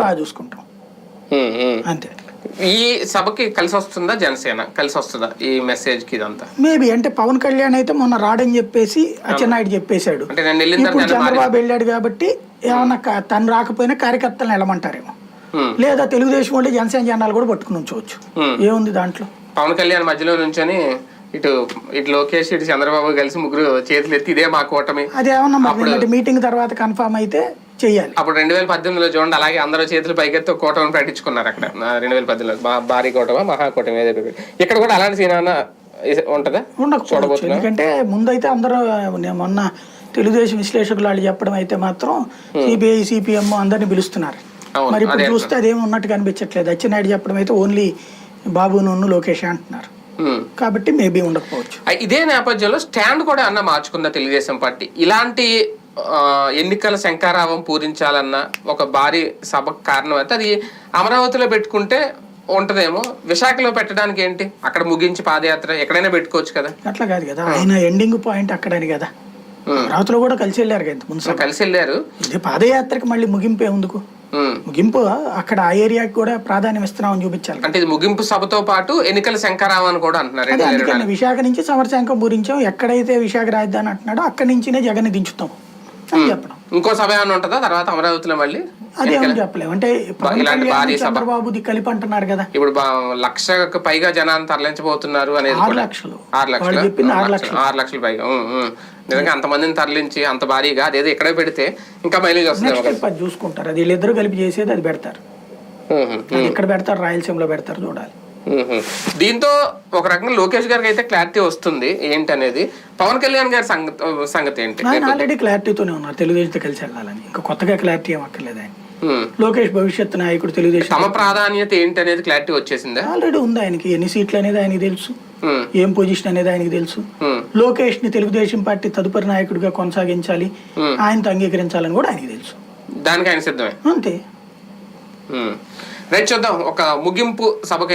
బాగా చూసుకుంటాం. అంతే. ఈ సభకి కలిసి వస్తుందా జనసేన? కలిసి వస్తుందా ఈ మెసేజ్కి ఇదంతా? మేబీ అంటే పవన్ కళ్యాణ్ అయితే మొన్న రాడని చెప్పేసి అచ్చెన్నాయుడు చెప్పేశాడు. ఇప్పుడు చంద్రబాబు వెళ్ళాడు కాబట్టి ఏమన్నా తను రాకపోయినా కార్యకర్తలను వెళ్ళమంటారేమో లేదా తెలుగుదేశం వాళ్ళు జనసేన జెండాలు కూడా పట్టుకుని ఉంచవచ్చు. ఏముంది దాంట్లో? పవన్ కళ్యాణ్ మధ్యలో నుంచొని ఇటు ఇటు లోకేష్ ఇటు చంద్రబాబు కలిసి ముగ్గురు చేతులు ఎత్తి ఇదే మా కూటమి. అదేమన్నా మీటింగ్ తర్వాత కన్ఫామ్ అయితే చెయ్యాలి అప్పుడు రెండు వేల పద్దెనిమిదిలో చూడండి అలాగే అందరూ చేతులు పైకెత్తి కూటమిని ప్రకటించుకున్నారు అక్కడ. రెండు వేల పద్దెనిమిదిలో. భారీ కూటమా మహాకూటమి ఏదో. ఇక్కడ కూడా అలాంటి సీన్ ఉంటుందా? ఉండకపోవచ్చు. ఎందుకంటే ముందైతే అందరూ నేను మొన్న తెలుగుదేశం విశ్లేషకులు వాళ్ళు చెప్పడం అయితే మాత్రం సిపిఐ సిపిఎం అందరిని పిలుస్తున్నారు. మరి ఇప్పుడు చూస్తే అదేమి ఉన్నట్టు కనిపించట్లేదు అచ్చెన్నాయుడు చెప్పడం అయితే ఓన్లీ బాబు నన్ను లోకేష్ అంటున్నారు. కాబట్టి మేబీ ఉండకపోవచ్చు. ఇదే నేపథ్యంలో స్టాండ్ కూడా అన్న మార్చుకుందా తెలుగుదేశం పార్టీ? ఇలాంటి ఎన్నికల శంకారావం పూరించాలన్న ఒక భారీ సభకు కారణం అయితే అది అమరావతిలో పెట్టుకుంటే ఉంటదేమో. విశాఖలో పెట్టడానికి ఏంటి? అక్కడ ముగించి పాదయాత్ర ఎక్కడైనా పెట్టుకోవచ్చు కదా. అట్లా కాదు కదా. ఆయన ఎండింగ్ పాయింట్ అక్కడని కదా. అమరావతిలో కూడా కలిసి వెళ్ళారు కదా ముందు కలిసి వెళ్ళారు. ఇది పాదయాత్రకి మళ్ళీ ముగింపే ఉమ్. ముగింపు అక్కడ ఆ ఏరియాకి కూడా ప్రాధాన్యం ఇస్తున్నామని చూపించాలి కదా. అంటే ఇది ముగింపు సభతో పాటు ఎన్నికల శంకారావం అని కూడా అంటున్నారు. విశాఖ నుంచి సమరశంఖం పూరించాం. ఎక్కడైతే విశాఖ రాజధాని అంటున్నాడో అక్కడి నుంచినే జగన్ దించుతాం. అని చెప్పడం. ఇంకో సభ ఏమైనా ఉంటుందా? తర్వాత అమరావతిలో మళ్ళీ? అదేమని చెప్పలేము అంటే ఇలాంటి భారీ సభ. చంద్రబాబుది కలిపి అంటున్నారు కదా. ఇప్పుడు లక్షకు పైగా జనాన్ని తరలించబోతున్నారు అనేది ఆరు లక్షలు. ఆరు లక్షలు. చెప్పింది ఆరు లక్షలు. ఆరు లక్షలు పైగా. నిజంగా అంతమందిని తరలించి అంత భారీగా అదేదో ఇక్కడే పెడితే ఇంకా మైలేజ్ వస్తుంది అది చూసుకుంటారు. అది వీళ్ళిద్దరూ కలిపి చేసేది అది పెడతారు. అది ఎక్కడ పెడతారు? రాయలసీమలో పెడతారు చూడాలి. దీంతో ఒక రకంగా లోకేష్ గారికి అయితే క్లారిటీ వస్తుంది ఏంటి అనేది పవన్ కళ్యాణ్ గారి సంగతి సంగతి ఏంటి? ఆయన ఆల్రెడీ క్లారిటీతోనే ఉన్నారు. తెలుగుదేశంతో కలిసి వెళ్ళాలని ఇంకా కొత్తగా క్లారిటీ ఏం అక్కర్లేదు ఆయన. లోకేష్ భవిష్యత్తు నాయకుడు తెలుగుదేశం తమ ప్రాధాన్యత ఏంటి అనేది క్లారిటీ వచ్చేసిందా? ఆల్రెడీ ఉంది ఆయనకి. ఎన్ని సీట్లు అనేది ఆయనకి తెలుసు. ఏం పొజిషన్ అనేది ఆయనకి తెలుసు. లోకేష్ని తెలుగుదేశం పార్టీ తదుపరి నాయకుడిగా కొనసాగించాలి. ఆయనతో అంగీకరించాలని కూడా ఆయనకి తెలుసు. దానికి ఆయన సిద్ధమే. అంతే. రైట్ చూద్దాం. ఒక ముగింపు సభకు